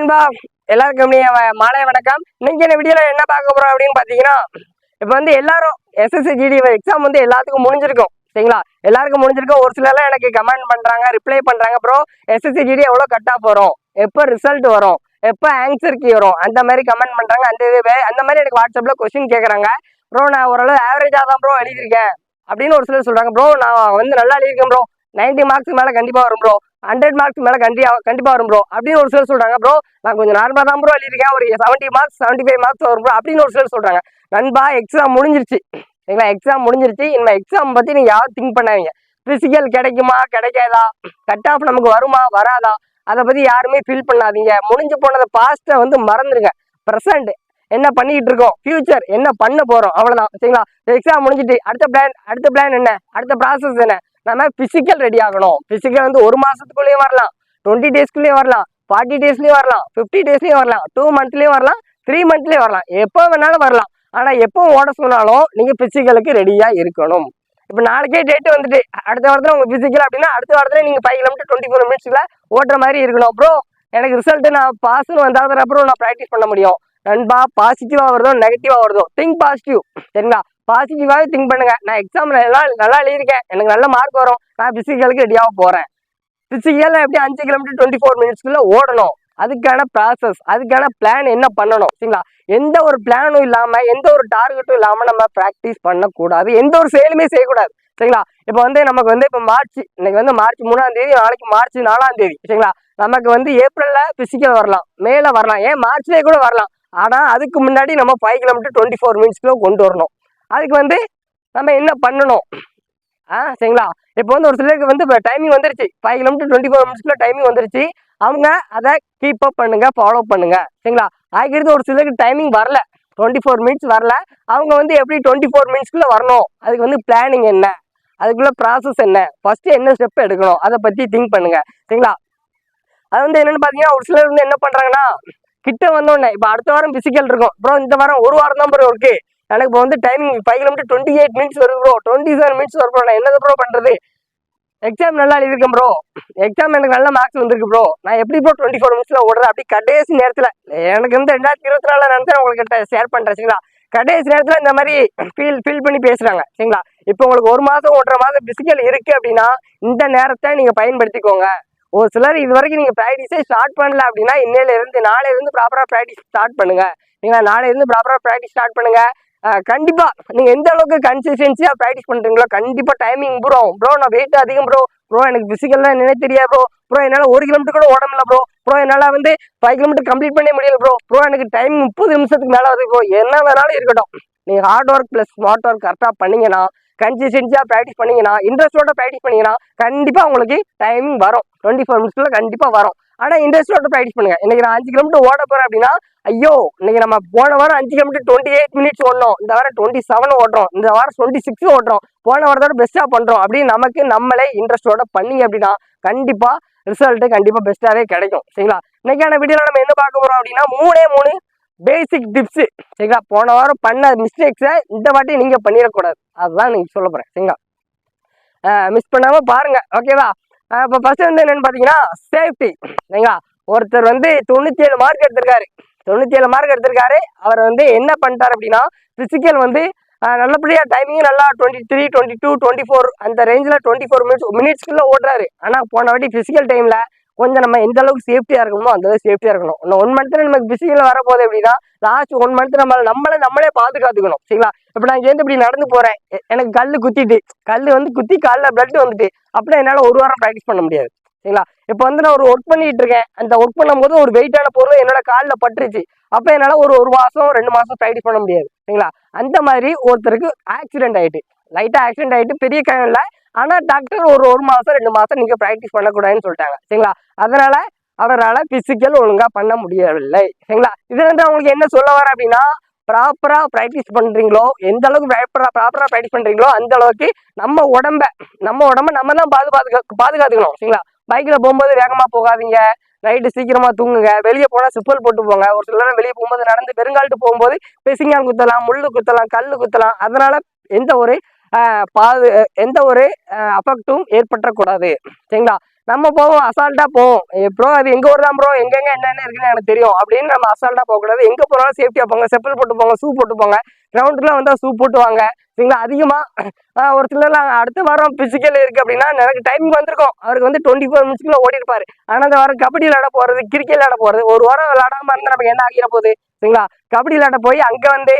நண்பா எல்லாருக்கும் மாலை வணக்கம். இன்னைக்கு இந்த வீடியோல என்ன பார்க்க போறோம் அப்படின்னு பாத்தீங்கன்னா இப்போ வந்து எல்லாரும் எஸ்எஸ்சி ஜிடி எக்ஸாம் வந்து எல்லாத்துக்கும் முடிஞ்சிருக்கும். சரிங்களா? எல்லாருக்கும் முடிஞ்சிருக்கும். ஒரு சிலர்லாம் எனக்கு கமெண்ட் பண்றாங்க ரிப்ளை பண்றாங்க. ப்ரோ எஸ்எஸ்சி ஜிடி எவ்வளோ கட்டாக போகிறோம் எப்போ ரிசல்ட் வரும்? எப்போ ஆன்சர் கீ வரும்? அந்த மாதிரி கமெண்ட் பண்றாங்க. அந்த இதுவே அந்த மாதிரி எனக்கு வாட்ஸ்அப்ல கொஸ்டின் கேட்குறாங்க ப்ரோ நான் ஓரளவு ஆவரேஜாக தான் ப்ரோ எழுதியிருக்கேன். அப்படின்னு ஒரு சிலர் சொல்றாங்க. ப்ரோ நான் வந்து நல்லா எழுதியிருக்கேன் ப்ரோ 90 மார்க்ஸ் மேலே கண்டிப்பாக வரும் ப்ரோ ஹண்ட்ரட் மார்க்ஸ் மேலே கண்டிப்பாக கண்டிப்பாக வரும் ப்ரோ அப்படின்னு ஒரு சிலர் சொல்கிறாங்க ப்ரோ நான் கொஞ்சம் நார்மலாக தான் ப்ரோ எழுதியிருக்கேன். ஒரு seventy marks seventy five marks வரும் ப்ரோ அப்படின்னு ஒரு சிலர் சொல்கிறாங்க நண்பா எக்ஸாம் முடிஞ்சிருச்சு. எங்களா எக்ஸாம் முடிஞ்சிருச்சு. இனிமேல் எக்ஸாம் பற்றி நீங்கள் யாரும் திங்க் பண்ணாதீங்க. ஃபிசிக்கல் கிடைக்குமா கிடைக்காதா? கட் ஆஃப் நமக்கு வருமா வராதா? அதை பற்றி யாருமே ஃபீல் பண்ணாதீங்க. முடிஞ்சு போனதை பாஸ்ட்டை வந்து மறந்துடுங்க ப்ரெசண்ட் என்ன பண்ணிக்கிட்டு இருக்கோம்? ஃபியூச்சர் என்ன பண்ண போகிறோம் அவ்வளோதான் சரிங்களா? எக்ஸாம் முடிஞ்சிட்டு அடுத்த பிளான் அடுத்த பிளான் என்ன? அடுத்த ப்ராசஸ் என்ன? நம்ம பிசிக்கல் ரெடி ஆகணும். பிசிக்கல் வந்து ஒரு மாதத்துக்குள்ளேயும் வரலாம். டுவெண்ட்டி டேஸ்க்குள்ளேயும் வரலாம். ஃபார்ட்டி டேஸ்லேயும் வரலாம். ஃபிஃப்டி டேஸ்லேயும் வரலாம். டூ மந்த்லேயும் வரலாம். த்ரீ மந்த்லேயும் வரலாம். எப்போ வேணாலும் வரலாம். ஆனால் எப்போ ஓட சொன்னாலும் நீங்கள் பிசிக்கலுக்கு ரெடியாக இருக்கணும். இப்போ நாளைக்கே டேட்டு வந்துட்டு அடுத்த வாரத்தில் உங்கள் ஃபிசிக்கல் அப்படின்னா அடுத்த வாரத்தில் நீங்கள் ஃபைவ் கிலோமீட்டர் டுவெண்ட்டி ஃபோர் மினிட்ஸில் ஓட்டுற மாதிரி இருக்கணும் அப்புறம் எனக்கு ரிசல்ட்டு நான் பாஸ்னு வந்தால் அப்புறம் நான் ப்ராக்டிஸ் பண்ண முடியும். நண்பா பாசிட்டிவாக வருதோ நெகட்டிவாக வருதோ? திங்க் பாசிட்டிவ் சரிங்களா? பாசிட்டிவாகவே திங்க் பண்ணுங்க. நான் எக்ஸாமில் எல்லாம் நல்லா எழுதியிருக்கேன். எனக்கு நல்ல மார்க் வரும். நான் ஃபிசிக்கலுக்கு ரெடியாக போகிறேன் ஃபிசிக்கலில் எப்படி அஞ்சு கிலோமீட்டர் டுவெண்ட்டி ஃபோர் மினிட்ஸ்க்குள்ளே ஓடணும். அதுக்கான ப்ராசஸ் அதுக்கான பிளான் என்ன பண்ணணும்? சரிங்களா? எந்த ஒரு பிளானும் இல்லாமல் எந்த ஒரு டார்கெட்டும் இல்லாமல் நம்ம ப்ராக்டிஸ் பண்ணக்கூடாது. எந்த ஒரு செயலுமே செய்யக்கூடாது. சரிங்களா? இப்போ வந்து நமக்கு வந்து இப்போ மார்ச் இன்னைக்கு வந்து மார்ச் மூணாம் தேதி நாளைக்கு மார்ச் நாலாம் தேதி. சரிங்களா? நமக்கு வந்து ஏப்ரலில் பிசிக்கல் வரலாம். மேல வரலாம். ஏன்? மார்ச்லேயே கூட வரலாம். ஆனால் அதுக்கு முன்னாடி நம்ம ஃபைவ் கிலோமீட்டர் டுவெண்ட்டி ஃபோர் மினிட்ஸ்க்குள்ள கொண்டு வரணும். அதுக்கு வந்து நம்ம என்ன பண்ணணும்? ஆ சரிங்களா? இப்போ வந்து ஒரு சிலருக்கு வந்து இப்போ டைமிங் வந்துருச்சு. ஃபைவ் கிலோமீட்டர் டுவெண்ட்டி ஃபோர் மினிட்ஸ்க்குள்ள டைமிங் வந்துருச்சு. அவங்க அதை கீப் அப் பண்ணுங்க ஃபாலோ பண்ணுங்க. சரிங்களா? அதுக்கடுத்து ஒரு சிலருக்கு டைமிங் வரல. டுவெண்ட்டி ஃபோர் மினிட்ஸ் வரல. அவங்க வந்து எப்படி டுவெண்ட்டி ஃபோர் மினிட்ஸ்க்குள்ள வரணும்? அதுக்கு வந்து பிளானிங் என்ன? அதுக்குள்ள ப்ராசஸ் என்ன? ஃபஸ்ட்டு என்ன ஸ்டெப் எடுக்கணும்? அதை பற்றி திங்க் பண்ணுங்கள் சரிங்களா? அது வந்து என்னன்னு பார்த்தீங்கன்னா ஒரு சிலர் வந்து என்ன பண்ணுறாங்கன்னா கிட்ட வந்தோடனே இப்போ அடுத்த வாரம் பிசிக்கல் இருக்கும். அப்புறம் இந்த வாரம் ஒரு வாரம் தான் ப்ரோ இருக்குது எனக்கு இப்போ வந்து timing five kilometre twenty eight minutes வரும் ப்ரோ டுவெண்ட்டி செவன் மினிட்ஸ் வரும் ப்ரோ நான் என்னது ப்ரோ பண்ணுறது எக்ஸாம் நல்லா எழுதியிருக்கேன் ப்ரோ எக்ஸாம் எனக்கு நல்ல மார்க்ஸ் வந்திருக்கு ப்ரோ நான் எப்படி ப்ரோ டுவெண்ட்டி ஃபோர் மினிட்ஸில் ஓடுறது அப்படி கடைசி நேரத்தில். எனக்கு வந்து ரெண்டாயிரத்தி இருபத்தி நாலு நடந்து உங்களுக்கு ஷேர் பண்ணுறேன் சரிங்களா? கடைசி நேரத்தில் இந்த மாதிரி ஃபீல் ஃபீல் பண்ணி பேசுகிறாங்க சரிங்களா? இப்போ உங்களுக்கு ஒரு மாதம் ஒன்றரை மாதம் பிசிக்கல் இருக்குது அப்படின்னா இந்த நேரத்தை நீங்கள் பயன்படுத்திக்கோங்க. ஒரு சிலர் இது வரைக்கும் நீங்கள் ப்ராக்டிஸே ஸ்டார்ட் பண்ணல அப்படின்னா இன்னையிலேருந்து நாளையிலேருந்து ப்ராப்பராக ப்ராக்டிஸ் ஸ்டார்ட் பண்ணுங்கள் நீங்கள் நாளையில இருந்து ப்ராப்பராக ப்ராக்டிஸ் ஸ்டார்ட் பண்ணுங்கள் கண்டிப்பாக கண்டிப்பா. எந்த அளவுக்கு கன்சிஸ்டன்சியாக ப்ராக்டிஸ் பண்ணுறீங்களோ கண்டிப்பாக டைமிங் ப்ரோ ப்ரோ நான் வெயிட் அதிகம் ப்ரோ ப்ரோ எனக்கு பிசிக்கல்லாம் என்னன்னே தெரியாது ப்ரோ ப்ரோ என்னால் ஒரு கிலோமீட்டர் கூட உடம்புல ப்ரோ ப்ரோ என்னால் வந்து ஃபைவ் கிலோமீட்டர் கம்ப்ளீட் பண்ண முடியல ப்ரோ ப்ரோ எனக்கு டைம் முப்பது நிமிஷத்துக்கு மேலே வருது ப்ரோ என்ன வேணாலும் இருக்கட்டும். நீங்கள் hard work plus smart work கரெக்டாக பண்ணீங்கன்னா கன்சிஸ்டன்சியாக ப்ராக்டிஸ் பண்ணீங்கன்னா இன்ட்ரெஸ்டோட ப்ராக்டிஸ் பண்ணிங்கன்னா கண்டிப்பாக உங்களுக்கு டைமிங் வரும். டுவெண்ட்டி ஃபோர் மினிட்ஸில் கண்டிப்பாக வரும். ஆனால் இன்ட்ரெஸ்டோட ப்ராக்டிஸ் பண்ணுங்க. இன்னைக்கு நான் அஞ்சு கிலோமீட்டர் ஓட போகிறேன் அப்படின்னா ஐயோ இன்னைக்கு நம்ம போன வாரம் அஞ்சு கிலோமீட்டர் டுவெண்ட்டி எயிட் மினிட்ஸ் ஓடணும். இந்த வாரம் டுவெண்ட்டி செவன் ஓடுறோம். இந்த வாரம் டுவெண்ட்டி சிக்ஸ் ஓடுறோம். போன வாரத்தோட பெஸ்ட்டாக பண்ணுறோம் அப்படின்னு நமக்கு நம்மளே இன்ட்ரெஸ்டோட பண்ணீங்க அப்படின்னா கண்டிப்பாக ரிசல்ட்டு கண்டிப்பாக பெஸ்ட்டாகவே கிடைக்கும். சரிங்களா? இன்னைக்கான வீடியோவில் நம்ம என்ன பார்க்க போகிறோம் அப்படின்னா மூணே மூணு பேசிக் டிப்ஸு சரிங்களா? போன வாரம் பண்ண மிஸ்டேக்ஸை இந்த வாட்டி நீங்கள் பண்ணிடக்கூடாது. அதுதான் நீங்கள் சொல்ல போகிறேன் சரிங்களா? மிஸ் பண்ணாமல் பாருங்கள் ஓகேவா இப்போ ஃபர்ஸ்ட் வந்து என்னென்னு பார்த்தீங்கன்னா சேஃப்டி சரிங்களா? ஒருத்தர் வந்து தொண்ணூற்றி ஏழு மார்க் எடுத்திருக்காரு. தொண்ணூற்றி ஏழு மார்க் எடுத்திருக்காரு. அவர் வந்து என்ன பண்ணிட்டார் அப்படின்னா ஃபிசிக்கல் வந்து நல்லபடியாக நல்லபடியா டைமிங் நல்லா twenty three twenty two twenty four அந்த ரேஞ்சில் டுவெண்ட்டி ஃபோர் மினிட்ஸ் மினிட்ஸ்க்குள்ளே ஓடுறாரு. ஆனால் போன வாட்டி ஃபிசிக்கல் டைமில் கொஞ்சம் நம்ம எந்த அளவுக்கு சேஃப்டியாக இருக்கணுமோ அந்த அளவுக்கு சேஃப்டியாக இருக்கணும். இன்னும் ஒன் மந்த்தில் நமக்கு பிசிக்கல் வரப்போகுது அப்படின்னா லாஸ்ட் ஒன் மந்த் நம்ம நம்மளை நம்மளே பாதுகாத்துக்கணும். சரிங்களா? இப்போ நான் இங்கேருந்து இப்படி நடந்து போகிறேன் எனக்கு கல் குத்திட்டு கல் வந்து குத்தி காலில் பிளட் வந்துட்டு அப்படின்னா என்னால் ஒரு வாரம் ப்ராக்டிஸ் பண்ண முடியாது. சரிங்களா? இப்போ வந்து நான் ஒரு ஒர்க் பண்ணிட்டு இருக்கேன். அந்த ஒர்க் பண்ணும்போது ஒரு வெயிட்டான பொருள் என்னோட காலில் பட்டுருச்சு. அப்போ என்னால் ஒரு ஒரு மாதம் ரெண்டு மாதம் ப்ராக்டிஸ் பண்ண முடியாது. சரிங்களா? அந்த மாதிரி ஒருத்தருக்கு ஆக்சிடென்ட் ஆயிட்டு லைட்டாக ஆக்சிடென்ட் ஆயிட்டு பெரிய காயம் இல்லை ஆனால் டாக்டர் ஒரு ஒரு மாதம் ரெண்டு மாதம் நீங்கள் ப்ராக்டிஸ் பண்ணக்கூடாதுன்னு சொல்லிட்டாங்க. சரிங்களா? அதனால் அவரால் ஃபிசிக்கல் ஒழுங்காக பண்ண முடியவில்லை. சரிங்களா? இது வந்து அவங்களுக்கு என்ன சொல்ல வர அப்படின்னா ப்ராப்பராக ப்ராக்டிஸ் பண்ணுறீங்களோ எந்த அளவுக்கு ப்ராப்பராக ப்ராப்பராக ப்ராக்டிஸ் பண்ணுறீங்களோ அந்த அளவுக்கு நம்ம உடம்ப நம்ம உடம்ப நம்ம தான் பாது பாதுகா பாதுகாத்துக்கணும். சரிங்களா? பைக்கில் போகும்போது வேகமாக போகாதீங்க. நைட்டு சீக்கிரமாக தூங்குங்க. வெளியே போனால் சிப்பல் போட்டு போங்க. ஒரு சிலர் வெளியே போகும்போது நடந்து பெருங்கால்ட்டு போகும்போது பெசிங்கான் குத்தலாம் முள்ளு குத்தலாம் கல் குத்தலாம். அதனால் எந்த ஒரு பாது எந்த ஒரு அஃபெக்டும் ஏற்பட்டக்கூடாது. சரிங்களா? நம்ம போவோம் அசால்ட்டா போவோம். ப்ரோ அது எங்க ஊர் தான் ப்ரோ எங்கெங்க என்னென்ன இருக்குன்னு எனக்கு தெரியும். அப்படின்னு நம்ம அசால்ட்டா போக கூடாது எங்க போனாலும் சேஃப்டியா போங்க. செப்பல் போட்டு போங்க ஷூ போட்டு போங்க. கிரவுண்டுக்குலாம் வந்தால் ஷூ போட்டு வாங்க. சரிங்களா? அதிகமா ஒரு சிலர்லாம் அடுத்த வாரம் பிசிக்கல் இருக்கு அப்படின்னா எனக்கு டைமிங் வந்திருக்கும். அவருக்கு வந்து டுவெண்ட்டி ஃபோர் மினிட்ஸ்க்குள்ள ஓடி இருப்பாரு அந்த வாரம் கபடி விளையாட போறது கிரிக்கெட் விளையாட போறது ஒரு வாரம் விளையாடாம இருந்தால் நமக்கு என்ன ஆகிற போகுது? சரிங்களா? கபடி விளையாட போய் அங்கே வந்து